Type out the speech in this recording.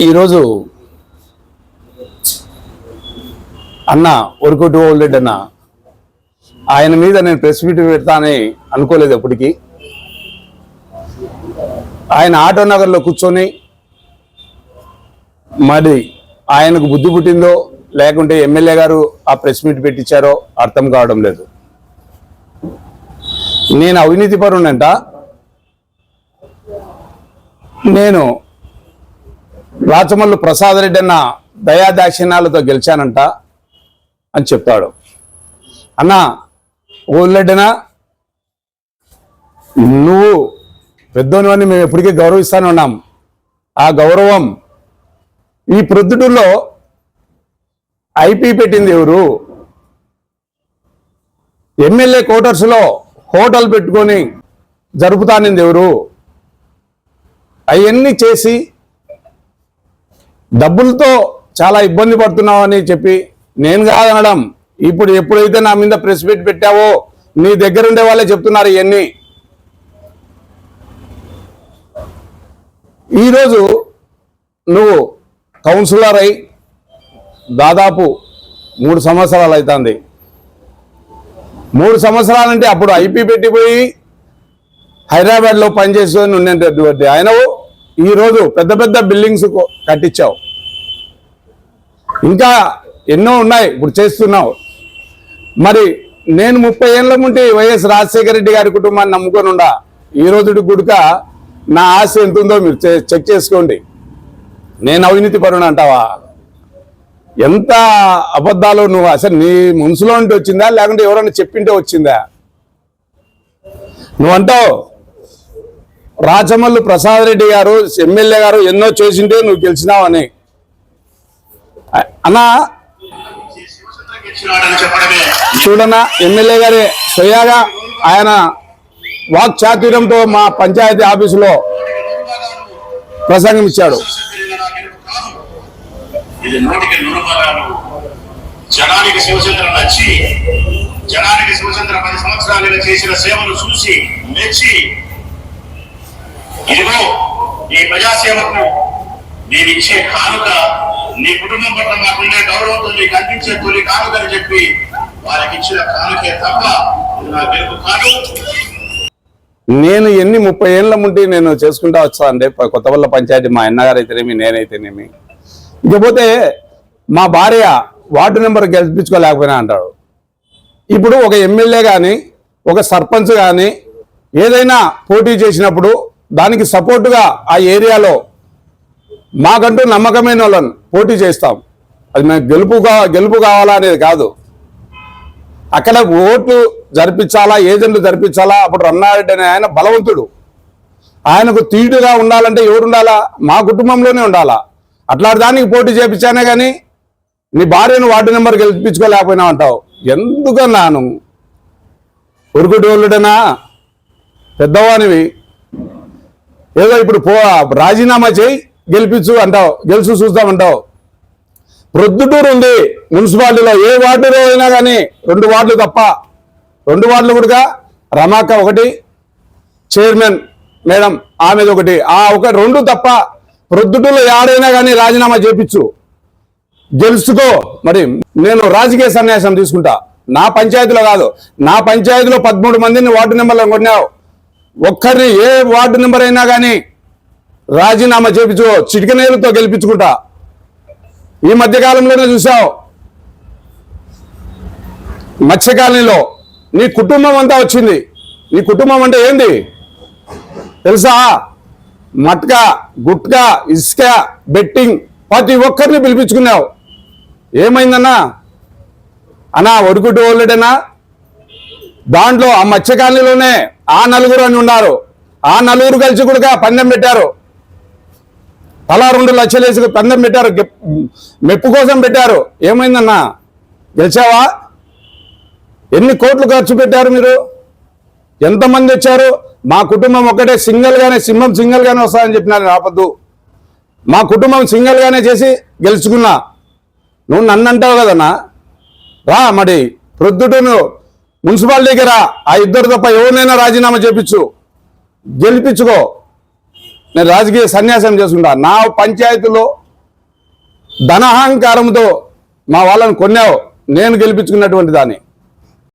ఈరోజు అన్న ఒరుకొట్టు ఓల్డెడ్ అన్న ఆయన మీద నేను ప్రెస్ మీట్ పెడతానని అనుకోలేదు ఎప్పటికీ. ఆయన ఆటో నగర్లో కూర్చొని మరి ఆయనకు బుద్ధి పుట్టిందో లేకుంటే ఎమ్మెల్యే గారు ఆ ప్రెస్ మీట్ పెట్టించారో అర్థం కావడం లేదు. నేను అవినీతి పరునంట నేను రాచమల్లు ప్రసాద్ రెడ్డి అన్న దయాదాక్షిణ్యాలతో గెలిచానంట అని చెప్తాడు అన్న ఓళ్ళెడ్డనా నువ్వు పెద్దోనివన్నీ మేము ఎప్పటికీ గౌరవిస్తానే ఉన్నాం. ఆ గౌరవం ఈ ప్రొద్దుటూరులో ఐపీ పెట్టింది ఎవరు? ఎమ్మెల్యే క్వార్టర్స్లో హోటల్ పెట్టుకొని జరుపుతానింది ఎవరు? అవన్నీ చేసి డబ్బులతో చాలా ఇబ్బంది పడుతున్నావని చెప్పి నేను కాదనడం ఇప్పుడు ఎప్పుడైతే నా మీద ప్రెస్ మీట్ పెట్టావో నీ దగ్గర ఉండే వాళ్ళే చెప్తున్నారు ఇవన్నీ ఈరోజు నువ్వు కౌన్సిలర్ అయి దాదాపు మూడు సంవత్సరాలు అవుతుంది మూడు సంవత్సరాలంటే అప్పుడు ఐపీ పెట్టిపోయి హైదరాబాద్లో పనిచేసుకొని ఉండేటటువంటి ఆయనవు ఈరోజు పెద్ద పెద్ద బిల్డింగ్స్ కట్టించావు. ఇంకా ఎన్నో ఉన్నాయి. ఇప్పుడు చేస్తున్నావు. మరి నేను ముప్పై ఏళ్ళ ముంటే వైఎస్ రాజశేఖర రెడ్డి గారి కుటుంబాన్ని నమ్ముకొని ఉండా ఈ రోజుడు గుడుక నా ఆశ ఎంత ఉందో మీరు చె- చెక్ చేసుకోండి. నేను అవినీతి పరుడు అంటావా? ఎంత అబద్ధాలు నువ్వు అసలు నీ మనసులో ఉంటే వచ్చిందా? లేకుంటే ఎవరైనా చెప్పింటే వచ్చిందా? నువ్వంటావు రాచమల్లు ప్రసాద్ రెడ్డి గారు ఎమ్మెల్యే గారు ఎన్నో చేసింటే నువ్వు గెలిచినావని. అని అన్నా. గెలిచినాడని చూడన్నా ఎమ్మెల్యే గారి స్వయాగా ఆయన వాక్ చాతుర్యంతో మా పంచాయతీ ఆఫీసులో ప్రసంగం ఇచ్చాడు. జనానికి శివచంద్ర నచ్చి జనానికి శివచంద్ర పది సంవత్సరాలుగా చేసిన సేవలు చూసి మెచ్చి ఇదిగో ఈ ప్రజాసేవకు నేను ఇచ్చే కానుక నీ కుటుంబం పట్ల మాకుండే గౌరవంతో నీకు అందించే తొలి కానుక అని చెప్పి వారికి ఇచ్చిన కానుకే తప్ప నా గెలుపు కాదు. నేను ఎన్ని ముప్పై ఏళ్ళ ముంటి నేను చేసుకుంటా వచ్చా అండి కొత్తవల్ల పంచాయతీ మా అన్నగారు అయితేనేమి నేనైతేనేమి. ఇకపోతే మా భార్య వార్డు నెంబర్ గెలిపించుకోలేకపోయినా అంటాడు. ఇప్పుడు ఒక ఎమ్మెల్యే కానీ ఒక సర్పంచ్ కానీ ఏదైనా పోటీ చేసినప్పుడు దానికి సపోర్టుగా ఆ ఏరియాలో మాకంటూ నమ్మకమైన వాళ్ళని పోటీ చేస్తాం. అది మేము గెలుపు గెలుపు కావాలా అనేది కాదు. అక్కడ ఓట్లు జరిపించాలా ఏజెంట్లు జరిపించాలా అప్పుడు రన్నారెడ్డి అనే ఆయన బలవంతుడు. ఆయనకు తీటుగా ఉండాలంటే ఎవరు ఉండాలా? మా కుటుంబంలోనే ఉండాలా? అట్లాంటి దానికి పోటీ చేపించానే కానీ నీ భార్యను వార్డు నెంబర్ గెలిపించుకోలేకపోయినా అంటావు. ఎందుకన్నాను ఉరుకుటి వాళ్ళుడనా పెద్దవానివి. ఏదో ఇప్పుడు పో రాజీనామా చేయి. గెలిపించు అంటావు గెలుచు చూస్తామంటావు ప్రొద్దుటూరు ఉంది మున్సిపాలిటీలో ఏ వార్డులో అయినా కానీ రెండు వార్డులు తప్ప. రెండు వార్డులు కూడా రమాక ఒకటి చైర్మన్ మేడం ఆమెది ఒకటి. ఆ ఒక రెండు తప్ప ప్రొద్దుటూరులో యాడైనా కానీ రాజీనామా చేపించు. గెలుచుకో. మరి నేను రాజకీయ సన్యాసం తీసుకుంటా. నా పంచాయతీలో కాదు నా పంచాయతీలో పదమూడు మందిని వార్డు నెంబర్లో కొన్నావు ఒక్కరిని ఏ వార్డు నెంబర్ అయినా కానీ రాజీనామా చేపించు చిటికనేలతో గెలిపించుకుంటా. ఈ మధ్యకాలంలోనే చూసావు మత్స్యకాలనీలో నీ కుటుంబం అంతా వచ్చింది. నీ కుటుంబం అంటే ఏంది? తెలుసా? మట్కా గుట్కా ఇసుక బెట్టింగ్ ప్రతి ఒక్కరిని పిలిపించుకున్నావు. ఏమైందన్నా? అన్నా ఒడుకుటి ఓళ్ళడనా దాంట్లో ఆ మత్స్యకాలనీలోనే ఆ నలుగురు అని ఉన్నారు. ఆ నలుగురు కలిసి కూడా పందెం పెట్టారు. తలా రెండు లక్షలు వేసి పందెం పెట్టారు. మెప్పు కోసం పెట్టారు. ఏమైందన్నా? గెలిచావా? ఎన్ని కోట్లు ఖర్చు పెట్టారు మీరు? ఎంతమంది వచ్చారు? మా కుటుంబం ఒక్కటే సింగల్గానే సింహం సింగల్గానే వస్తానని చెప్పినారు రాపద్దు మా కుటుంబం సింగల్గానే చేసి గెలుచుకున్నా. నువ్వు నన్ను అంటావు కదన్నా? రా మరి ప్రొద్దుటను మున్సిపాలిటీకి రా ఆ ఇద్దరు తప్ప ఎవరినైనా రాజీనామా చేపించు. గెలిపించుకో. నేను రాజకీయ సన్యాసం చేసుకుంటా. నా పంచాయతీలో ధనహంకారంతో మా వాళ్ళని కొన్నావు. నేను గెలిపించుకున్నటువంటి దాన్ని.